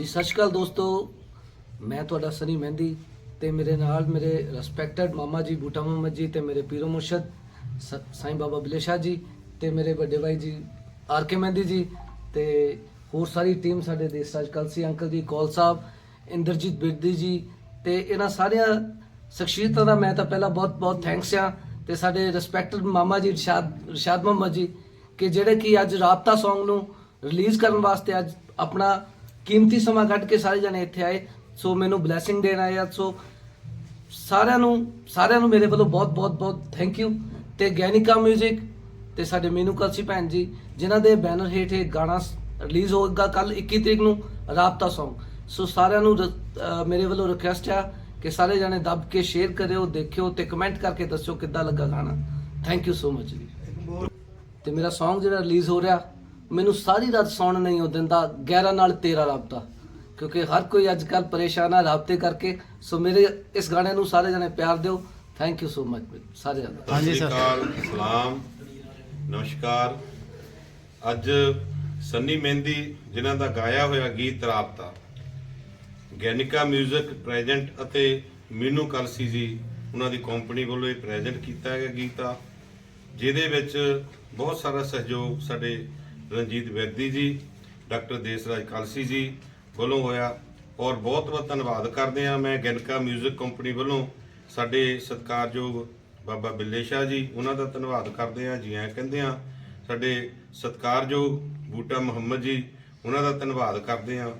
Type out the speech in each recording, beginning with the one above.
ਹਾਂਜੀ, ਸਤਿ ਸ਼੍ਰੀ ਅਕਾਲ ਦੋਸਤੋ। ਮੈਂ ਤੁਹਾਡਾ ਸਨੀ ਮਹਿੰਦੀ ਤੇ ਮੇਰੇ ਨਾਲ ਮੇਰੇ ਰਿਸਪੈਕਟਡ ਮਾਮਾ ਜੀ, ਬੂਟਾ ਮੁਹੰਮਦ ਜੀ ਤੇ ਮੇਰੇ ਪੀਰੋ ਮੁਰਸ਼ਦ, ਸ- ਸਾਈਂ ਬਾਬਾ ਬਿਲੇ ਸ਼ਾਹ ਜੀ ਤੇ ਮੇਰੇ ਵੱਡੇ ਭਾਈ ਜੀ, ਆਰ ਕੇ ਮਹਿੰਦੀ ਜੀ ਤੇ ਹੋਰ ਸਾਰੀ ਟੀਮ ਸਾਡੇ ਦੇਸ਼ ਰਾਜ ਕਲਸੀ ਅੰਕਲ ਜੀ, ਕੌਲ ਸਾਹਿਬ, ਇੰਦਰਜੀਤ ਬਿਰਦੀ ਜੀ ਤੇ ਇਹਨਾਂ ਸਾਰਿਆਂ ਸ਼ਖਸੀਅਤਾਂ ਦਾ ਮੈਂ ਤਾਂ ਪਹਿਲਾਂ ਬਹੁਤ ਬਹੁਤ ਥੈਂਕਸ ਆ ਤੇ ਸਾਡੇ ਰਿਸਪੈਕਟਡ ਮਾਮਾ ਜੀ, ਰਸ਼ਾਦ ਰਸ਼ਾਦ ਮੁਹੰਮਦ ਜੀ, ਕਿ ਜਿਹੜੇ ਕਿ ਅੱਜ ਰਾਬਤਾ Song ਨੂੰ ਰਿਲੀਜ਼ ਕਰਨ ਵਾਸਤੇ ਅੱਜ ਆਪਣਾ ਕੀਮਤੀ ਸਮਾਂ ਕੱਢ ਕੇ ਸਾਰੇ ਜਣੇ ਇੱਥੇ ਆਏ। ਸੋ ਮੈਨੂੰ ਬਲੇਸਿੰਗ ਦੇਣ ਆਏ ਆ। ਸੋ ਸਾਰਿਆਂ ਨੂੰ ਸਾਰਿਆਂ ਨੂੰ ਮੇਰੇ ਵੱਲੋਂ ਬਹੁਤ ਬਹੁਤ ਬਹੁਤ ਥੈਂਕ ਯੂ ਤੇ ਗੈਨਿਕਾ 뮤직 ਤੇ ਸਾਡੇ ਮੀਨੂ ਕਲਸੀ ਭੈਣ ਜੀ, ਜਿਨ੍ਹਾਂ ਦੇ ਬੈਨਰ ਹੇਠ ਇਹ ਗਾਣਾ ਰਿਲੀਜ਼ ਹੋਏਗਾ ਕੱਲ 21 ਤਰੀਕ ਨੂੰ ਰਾਬਤਾ Song ਸੋ ਸਾਰਿਆਂ ਨੂੰ ਰ- ਮੇਰੇ ਵੱਲੋਂ ਰਿਕੁਐਸਟ ਆ ਕਿ ਸਾਰੇ ਜਾਣੇ ਦੱਬ ਕੇ ਸ਼ੇਅਰ ਕਰਿਓ, ਦੇਖਿਓ ਤੇ ਕਮੈਂਟ ਕਰਕੇ ਦੱਸਿਓ ਕਿੱਦਾਂ ਲੱਗਾ ਗਾਣਾ। ਥੈਂਕ ਯੂ ਸੋ ਮਚ ਜੀ। ਤੇ ਮੇਰਾ Song ਜਿਹੜਾ ਰਿਲੀਜ਼ ਹੋ ਰਿਹਾ ਮੈਨੂੰ ਸਾਰੀ ਰਾਤ ਸੌਣ ਨਹੀਂ ਉਹ ਦਿੰਦਾ 11 ਨਾਲ ਤੇਰਾ ਰਾਬਤਾ। ਕਿਉਂਕਿ ਹਰ ਕੋਈ ਅੱਜ ਕੱਲ ਪਰੇਸ਼ਾਨ ਆ ਰਾਬਤੇ ਕਰਕੇ। ਸੋ ਮੇਰੇ ਇਸ ਗਾਣੇ ਨੂੰ ਸਾਰੇ ਜਣੇ ਪਿਆਰ ਦਿਓ। ਥੈਂਕ ਯੂ ਸੋ ਮਚ ਸਾਰੇ ਜਣੇ। ਹਾਂਜੀ ਸਰ। ਸਤਿ ਸ਼੍ਰੀ ਅਕਾਲ ਸਲਾਮ। ਨਮਸਕਾਰ। ਅੱਜ ਸੰਨੀ ਮਹਿੰਦੀ ਜਿਨ੍ਹਾਂ ਦਾ ਗਾਇਆ ਹੋਇਆ ਗੀਤ ਰਾਬਤਾ ਗੈਨਿਕਾ 뮤직 ਪ੍ਰੈਜ਼ੈਂਟ ਅਤੇ ਮੀਨੂ ਕਲਸੀ ਜੀ ਉਹਨਾਂ ਦੀ ਕੰਪਨੀ ਵੱਲੋਂ ਇਹ ਪ੍ਰੈਜ਼ੈਂਟ ਕੀਤਾ ਗਿਆ ਗੀਤ ਆ ਜਿਹਦੇ ਵਿੱਚ ਬਹੁਤ ਸਾਰਾ ਸਹਿਯੋਗ ਸਾਡੇ ਰਣਜੀਤ ਵੈਦੀ ਜੀ, ਡਾਕਟਰ ਦੇਸਰਾਜ ਕਾਲਸੀ ਜੀ ਵੱਲੋਂ ਹੋਇਆ ਔਰ ਬਹੁਤ ਬਹੁਤ ਧੰਨਵਾਦ ਕਰਦੇ ਆ ਮੈਂ ਗੈਨਿਕਾ 뮤직 ਕੰਪਨੀ ਵੱਲੋਂ ਸਾਡੇ ਸਤਿਕਾਰਯੋਗ ਬਾਬਾ ਬਿੱਲੇ ਸ਼ਾਹ ਜੀ, ਉਹਨਾਂ ਦਾ ਧੰਨਵਾਦ ਕਰਦੇ ਆ ਜੀ ਐਂ ਕਹਿੰਦੇ ਆ ਸਾਡੇ ਸਤਿਕਾਰਯੋਗ ਬੂਟਾ ਮੁਹੰਮਦ ਜੀ, ਉਹਨਾਂ ਦਾ ਧੰਨਵਾਦ ਕਰਦੇ ਆ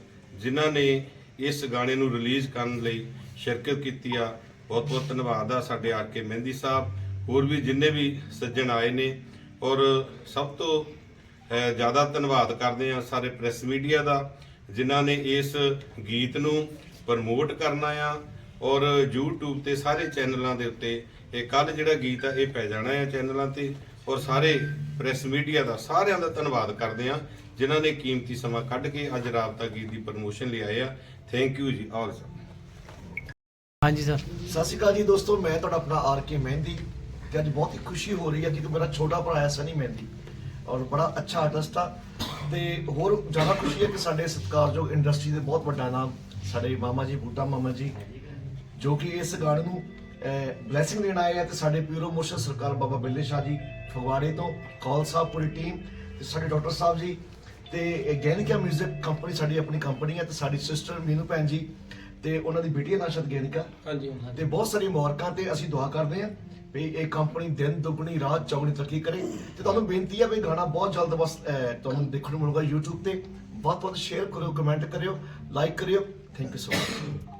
ਜਿਨ੍ਹਾਂ ਨੇ ਇਸ ਗਾਣੇ ਨੂੰ ਰਿਲੀਜ਼ ਕਰਨ ਲਈ ਸ਼ਿਰਕਤ ਕੀਤੀ ਆ। ਬਹੁਤ ਬਹੁਤ ਧੰਨਵਾਦ ਆ ਸਾਡੇ ਆਰ ਕੇ ਮਹਿੰਦੀ ਸਾਹਿਬ, ਹੋਰ ਵੀ ਜਿੰਨੇ ਵੀ ਸੱਜਣ ਆਏ ਨੇ ਔਰ ਸਭ ਤੋਂ ਜ਼ਿਆਦਾ ਧੰਨਵਾਦ ਕਰਦੇ ਆ ਸਾਰੇ ਪ੍ਰੈਸ ਮੀਡੀਆ ਦਾ ਜਿਨ੍ਹਾਂ ਨੇ ਇਸ ਗੀਤ ਨੂੰ ਪ੍ਰਮੋਟ ਕਰਨਾ ਆ ਔਰ YouTube ਤੇ ਸਾਰੇ ਚੈਨਲਾਂ ਦੇ ਉੱਤੇ ਇਹ ਕੱਲ ਜਿਹੜਾ ਗੀਤ ਆ ਇਹ ਪੈ ਜਾਣਾ ਹੈ ਚੈਨਲਾਂ ਤੇ। ਔਰ ਸਾਰੇ ਪ੍ਰੈਸ ਮੀਡੀਆ ਦਾ ਸਾਰਿਆਂ ਦਾ ਧੰਨਵਾਦ ਕਰਦੇ ਆ ਜਿਨ੍ਹਾਂ ਨੇ ਕੀਮਤੀ ਸਮਾਂ ਕੱਢ ਕੇ ਅੱਜ ਰਾਬਤਾ ਗੀਤ ਦੀ ਪ੍ਰਮੋਸ਼ਨ ਲਈ ਆਏ ਆ। ਥੈਂਕ ਯੂ ਜੀ ਆਲ ਹਾਂਜੀ ਸਰ। ਸਤਿ ਸ਼੍ਰੀ ਅਕਾਲ ਜੀ ਦੋਸਤੋ ਮੈਂ ਤੁਹਾਡਾ ਆਪਣਾ ਆਰ ਕੇ ਮਹਿੰਦੀ ਤੇ ਅੱਜ ਬਹੁਤ ਹੀ ਖੁਸ਼ੀ ਹੋ ਰਹੀ ਹੈ ਕਿ ਮੇਰਾ ਛੋਟਾ ਭਰਾ ਹੈ ਸਨੀ ਮਹਿੰਦੀ। ਔਰ ਬੜਾ ਅੱਛਾ ਆਰਟਿਸਟ ਆ। ਤੇ ਹੋਰ ਜ਼ਿਆਦਾ ਖੁਸ਼ੀ ਹੈ ਕਿ ਸਾਡੇ ਸਤਿਕਾਰਯੋਗ ਇੰਡਸਟਰੀ ਦੇ ਬਹੁਤ ਵੱਡਾ ਨਾਮ ਸਾਡੇ ਮਾਮਾ ਜੀ ਬੂਟਾ ਮਾਮਾ ਜੀ ਜੋ ਕਿ ਇਸ ਗਾਣੇ ਨੂੰ ਬਲੇਸਿੰਗ ਦੇਣ ਆਏ ਆ ਤੇ ਸਾਡੇ ਪਿਊਰੋ ਮੋਸ਼ਨ ਸਰਕਾਰ ਬਾਬਾ ਬਿੱਲੇ ਸ਼ਾਹ ਜੀ ਫਗਵਾੜੇ ਤੋਂ ਕੌਲ ਸਾਹਿਬ ਪੂਰੀ ਟੀਮ ਤੇ ਸਾਡੇ ਡਾਕਟਰ ਸਾਹਿਬ ਜੀ ਤੇ ਗੈਨਿਕਾ 뮤직 ਕੰਪਨੀ ਸਾਡੀ ਆਪਣੀ ਕੰਪਨੀ ਹੈ ਤੇ ਸਾਡੀ ਸਿਸਟਰ ਮੀਨੂ ਭੈਣ ਜੀ ਤੇ ਉਹਨਾਂ ਦੀ ਬੇਟੀ ਹੈ ਨਾਸ਼ਦ ਗੈਨਿਕਾ ਹਾਂਜੀ ਤੇ ਬਹੁਤ ਸਾਰੀ ਮੁਬਾਰਕਾਂ ਤੇ ਅਸੀਂ ਦੁਆ ਕਰਦੇ ਹਾਂ ਵੀ ਇਹ ਕੰਪਨੀ ਦਿਨ ਦੁਗਣੀ, ਰਾਤ ਚੌਗਣੀ ਤਰੱਕੀ ਕਰੇ। ਤੇ ਤੁਹਾਨੂੰ ਬੇਨਤੀ ਹੈ ਵੀ ਗਾਣਾ ਬਹੁਤ ਜਲਦ ਬਸ ਤੁਹਾਨੂੰ ਦੇਖਣ ਨੂੰ ਮਿਲੂਗਾ YouTube ਤੇ। ਬਹੁਤ ਬਹੁਤ ਸ਼ੇਅਰ ਕਰਿਓ ਕਮੈਂਟ ਕਰਿਓ ਲਾਈਕ ਕਰਿਓ। Thank you so much